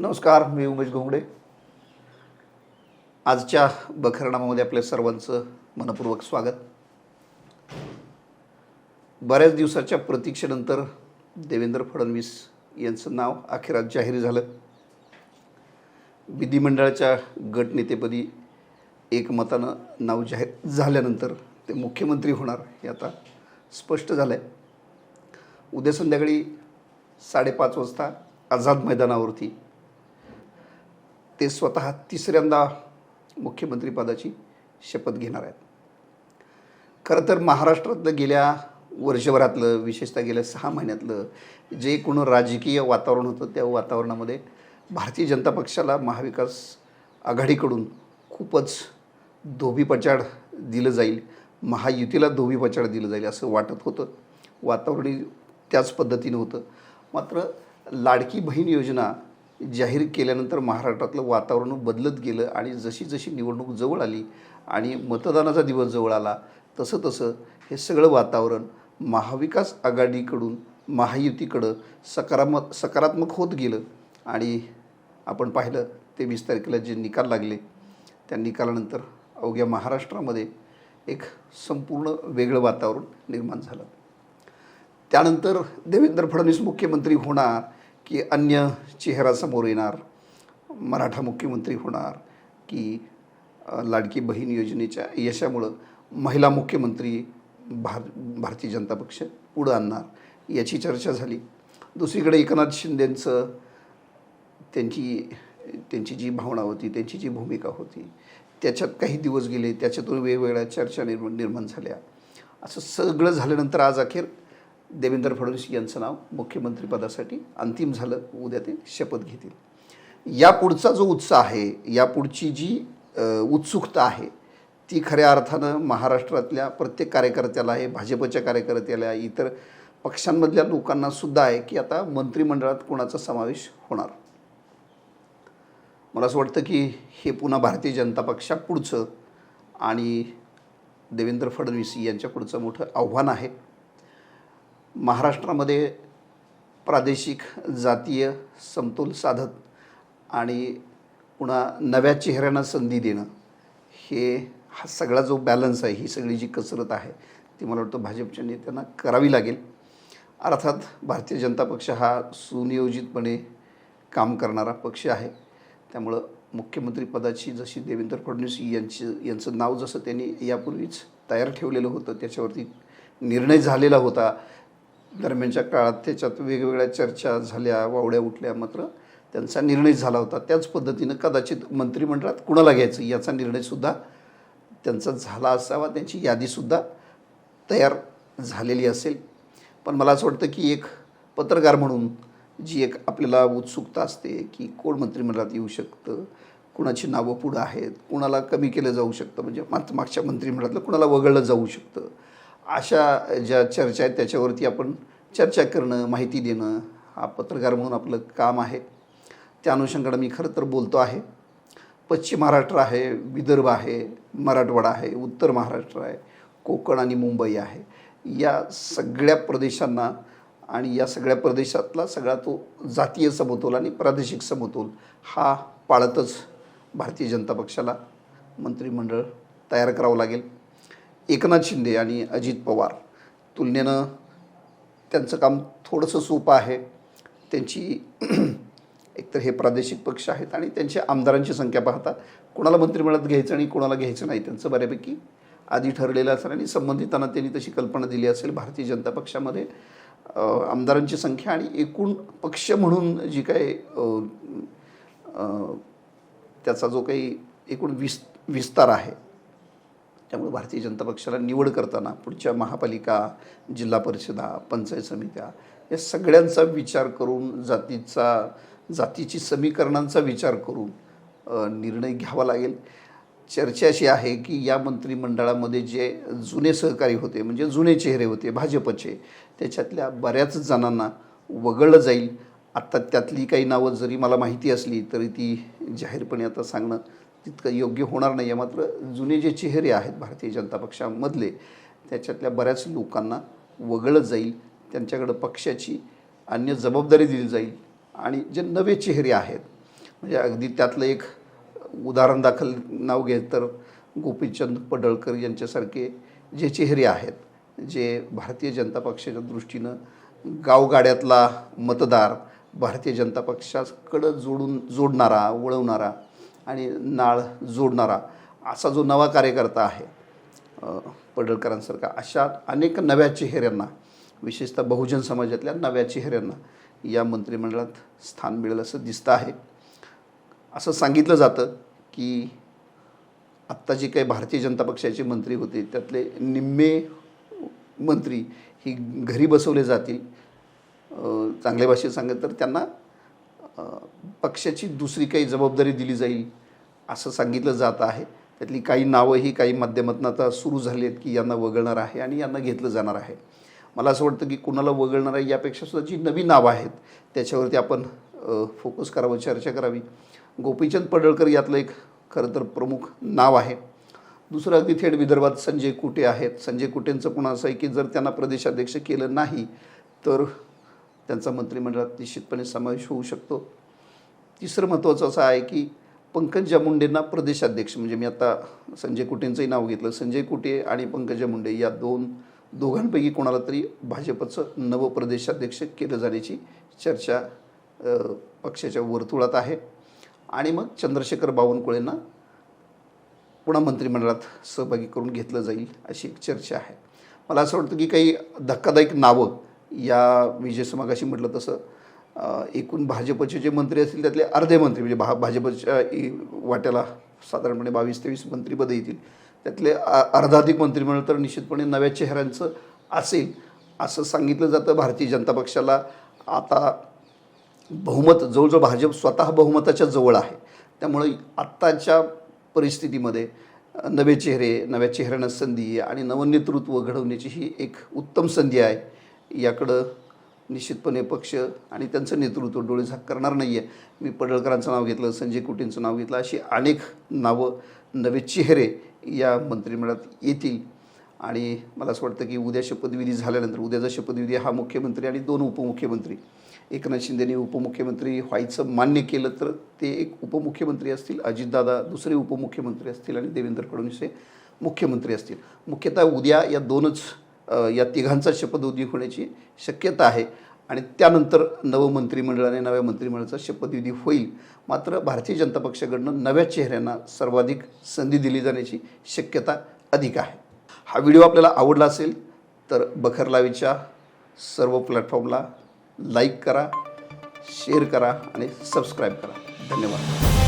नमस्कार मी उमेश घोंगडे. आजच्या बखरनामामध्ये आपल्या सर्वांचं मनपूर्वक स्वागत. बऱ्याच दिवसाच्या प्रतीक्षेनंतर देवेंद्र फडणवीस यांचं नाव अखेरात जाहीर झालं. विधिमंडळाच्या गटनेतेपदी एकमतानं नाव जाहीर झाल्यानंतर ते मुख्यमंत्री होणार हे आता स्पष्ट झालं आहे उद्या संध्याकाळी साडेपाच वाजता आझाद मैदानावरती ते स्वतः तिसऱ्यांदा मुख्यमंत्रीपदाची शपथ घेणार आहेत. खरं तर महाराष्ट्रातलं गेल्या वर्षभरातलं विशेषतः गेल्या सहा महिन्यातलं जे एकूण राजकीय वातावरण होतं त्या वातावरणामध्ये भारतीय जनता पक्षाला महाविकास आघाडीकडून खूपच धोबीपछाड दिलं जाईल महायुतीला धोबीपछाड दिलं जाईल असं वाटत होतं. वातावरणही त्याच पद्धतीनं होतं. मात्र लाडकी बहीण योजना जाहीर केल्यानंतर महाराष्ट्रातलं वातावरण बदलत गेलं आणि जशी जशी निवडणूक जवळ आली आणि मतदानाचा दिवस जवळ आला तसं तसं हे सगळं वातावरण महाविकास आघाडीकडून महायुतीकडं सकारात्मक सकारात्मक होत गेलं. आणि आपण पाहिलं ते वीस तारखेला जे निकाल लागले त्या निकालानंतर अवघ्या महाराष्ट्रामध्ये एक संपूर्ण वेगळं वातावरण निर्माण झालं. त्यानंतर देवेंद्र फडणवीस मुख्यमंत्री होणार की अन्य चेहरा समोर येणार मराठा मुख्यमंत्री होणार की लाडकी बहीण योजनेच्या यशामुळं महिला मुख्यमंत्री भार भारतीय जनता पक्ष पुढं आणणार याची चर्चा झाली. दुसरीकडे एकनाथ शिंदेंचं त्यांची त्यांची जी भावना होती त्यांची जी भूमिका होती त्याच्यात काही दिवस गेले त्याच्यातून वेगवेगळ्या चर्चा निर्माण निर्माण झाल्या. असं सगळं झाल्यानंतर आज अखेर देवेंद्र फडणवीस यांचं नाव मुख्यमंत्रीपदासाठी अंतिम झालं. उद्या ते शपथ घेतील. यापुढचा जो उत्साह आहे यापुढची जी उत्सुकता आहे ती खऱ्या अर्थानं महाराष्ट्रातल्या प्रत्येक कार्यकर्त्याला आहे भाजपच्या कार्यकर्त्याला इतर पक्षांमधल्या लोकांना सुद्धा आहे की आता मंत्रिमंडळात कोणाचा समावेश होणार? मला असं वाटतं की हे पुन्हा भारतीय जनता पक्षापुढचं आणि देवेंद्र फडणवीस यांच्या पुढचं मोठं आव्हान आहे. महाराष्ट्रामध्ये प्रादेशिक जातीय समतोल साधत आणि पुन्हा नव्या चेहऱ्यांना संधी देणं हे हा सगळा जो बॅलन्स आहे ही सगळी जी कसरत आहे ती मला वाटतं भाजपच्या नेत्यांना करावी लागेल. अर्थात भारतीय जनता पक्ष हा सुनियोजितपणे काम करणारा पक्ष आहे. त्यामुळं मुख्यमंत्रीपदाची जशी देवेंद्र फडणवीस यांची यांचं नाव जसं त्यांनी यापूर्वीच तयार ठेवलेलं होतं त्याच्यावरती निर्णय झालेला होता. दरम्यानच्या काळात त्याच्यात वेगवेगळ्या चर्चा झाल्या वावड्या उठल्या मात्र त्यांचा निर्णय झाला होता. त्याच पद्धतीनं कदाचित मंत्रिमंडळात कुणाला घ्यायचं याचा निर्णयसुद्धा त्यांचा झाला असावा त्यांची यादीसुद्धा तयार झालेली असेल. पण मला असं वाटतं की एक पत्रकार म्हणून जी एक आपल्याला उत्सुकता असते की कोण मंत्रिमंडळात येऊ शकतं कुणाची नावं पुढं आहेत कुणाला कमी केलं जाऊ शकतं म्हणजे माग मागच्या मंत्रिमंडळातलं कुणाला वगळलं जाऊ शकतं अशा ज्या चर्चा आहेत त्याच्यावरती आपण चर्चा करणं माहिती देणं हा पत्रकार म्हणून आपलं काम आहे. त्या अनुषंगाने मी खरं तर बोलतो आहे. पश्चिम महाराष्ट्र आहे विदर्भ आहे मराठवाडा आहे उत्तर महाराष्ट्र आहे कोकण आणि मुंबई आहे. या सगळ्या प्रदेशांना आणि या सगळ्या प्रदेशातला सगळा तो जातीय समतोल आणि प्रादेशिक समतोल हा पाळतच भारतीय जनता पक्षाला मंत्रिमंडळ तयार करावं लागेल. एकनाथ शिंदे आणि अजित पवार तुलनेनं त्यांचं काम थोडंसं सोपं आहे. त्यांची एकतर हे प्रादेशिक पक्ष आहेत आणि त्यांच्या आमदारांची संख्या पाहता कोणाला मंत्रिमंडळात घ्यायचं आणि कोणाला घ्यायचं नाही त्यांचं बऱ्यापैकी आधी ठरलेलं असेल आणि संबंधितांना त्यांनी तशी कल्पना दिली असेल भारतीय जनता पक्षामध्ये. आमदारांची संख्या आणि एकूण पक्ष म्हणून जी काय त्याचा जो काही एकूण विस विस्तार आहे त्यामुळे भारतीय जनता पक्षाला निवड करताना पुढच्या महापालिका जिल्हा परिषदा पंचायत समित्या या सगळ्यांचा विचार करून जातीचा जातीची समीकरणांचा विचार करून निर्णय घ्यावा लागेल. चर्चा अशी आहे की या मंत्रिमंडळामध्ये जे जुने सहकारी होते म्हणजे जुने चेहरे होते भाजपचे त्याच्यातल्या बऱ्याच जणांना वगळलं जाईल. आत्ता त्यातली काही नावं जरी मला माहिती असली तरी ती जाहीरपणे आता सांगणं तितकं योग्य होणार नाही आहे मात्र जुने जे चेहरे आहेत भारतीय जनता पक्षामधले त्याच्यातल्या बऱ्याच लोकांना वगळलं जाईल त्यांच्याकडं पक्षाची अन्य जबाबदारी दिली जाईल आणि जे नवे चेहरे आहेत म्हणजे अगदी त्यातलं एक उदाहरण दाखल नाव घेत तर गोपीचंद पडळकर यांच्यासारखे जे चेहरे आहेत जे भारतीय जनता पक्षाच्या दृष्टीनं गावगाड्यातला मतदार भारतीय जनता पक्षाकडं जोडून जोडणारा वळवणारा आणि नाळ जोडणारा असा जो नवा कार्यकर्ता आहे पडळकरांसारखा अशा अनेक नव्या चेहऱ्यांना विशेषतः बहुजन समाजातल्या नव्या चेहऱ्यांना या मंत्रिमंडळात स्थान मिळेल असं दिसतं आहे. असं सांगितलं जातं की आत्ता जे काही भारतीय जनता पक्षाचे मंत्री होते त्यातले निम्मे मंत्री ही घरी बसवले जातील. चांगल्या भाषेत सांगत तर त्यांना पक्षाची दुसरी काही जबाबदारी दिली जाईल. असं सांगितलं जात आहे. त्यातली काही नावंही काही माध्यमातून आता सुरू झाली आहेत की यांना वगळणार आहे आणि यांना घेतलं जाणार आहे. मला असं वाटतं की कुणाला वगळणार आहे यापेक्षा सुद्धा जी नवी नावं आहेत त्याच्यावरती आपण फोकस करावं चर्चा करावी. गोपीचंद पडळकर यातलं एक खरं तर प्रमुख नाव आहे. दुसरं अगदी थेट विदर्भात संजय कुटे आहेत. संजय कुटेंचं पुन्हा असं आहे की जर त्यांना प्रदेशाध्यक्ष केलं नाही तर त्यांचा मंत्रिमंडळात निश्चितपणे समावेश होऊ शकतो. तिसरं महत्त्वाचं असं आहे की पंकजा मुंडेंना प्रदेशाध्यक्ष म्हणजे मी आता संजय कुटेंचंही नाव घेतलं. संजय कुटे आणि पंकजा मुंडे या दोन दोघांपैकी कोणाला तरी भाजपचं नवं प्रदेशाध्यक्ष केलं जाण्याची चर्चा पक्षाच्या वर्तुळात आहे. आणि मग चंद्रशेखर बावनकुळेंना पुन्हा मंत्रिमंडळात सहभागी करून घेतलं जाईल अशी एक चर्चा आहे. मला असं वाटतं की काही धक्कादायक नावं या विजय समागाशी म्हटलं तसं एकूण भाजपचे जे मंत्री असतील त्यातले अर्धे मंत्री म्हणजे भा भाजपच्या वाट्याला साधारणपणे बावीस तेवीस मंत्रीपदं येतील. त्यातले अ- अर्धाधिक मंत्रिमंडळ तर निश्चितपणे नव्या चेहऱ्यांचं असेल असं सांगितलं जातं भारतीय जनता पक्षाला. आता बहुमत जवळजवळ भाजप स्वतः बहुमताच्या जवळ आहे. त्यामुळे आत्ताच्या परिस्थितीमध्ये नवे चेहरे नव्या चेहऱ्यांना संधी आणि नवनेतृत्व घडवण्याची ही एक उत्तम संधी आहे याकडं निश्चितपणे पक्ष आणि त्यांचं नेतृत्व डोळेझाक करणार नाही आहे मी पडळकरांचं नाव घेतलं संजय कुटेंचं नाव घेतलं अशी अनेक नावं नवे चेहरे या मंत्रिमंडळात येतील. आणि मला असं वाटतं की उद्या शपथविधी झाल्यानंतर उद्याचा शपथविधी हा मुख्यमंत्री आणि दोन उपमुख्यमंत्री एकनाथ शिंदेने उपमुख्यमंत्री व्हायचं मान्य केलं तर ते एक उपमुख्यमंत्री असतील अजितदादा दुसरे उपमुख्यमंत्री असतील आणि देवेंद्र फडणवीस हे मुख्यमंत्री असतील. मुख्यतः उद्या या दोनच या तिघांचा शपथविधी होण्याची शक्यता आहे. आणि त्यानंतर नवं मंत्रिमंडळाने नव्या मंत्रिमंडळाचा शपथविधी होईल. मात्र भारतीय जनता पक्षाकडनं नव्या चेहऱ्यांना सर्वाधिक संधी दिली जाण्याची शक्यता अधिक आहे. हा व्हिडिओ आपल्याला आवडला असेल तर बखर लाईव्हच्या सर्व प्लॅटफॉर्मला लाईक करा शेअर करा आणि सबस्क्राईब करा. धन्यवाद.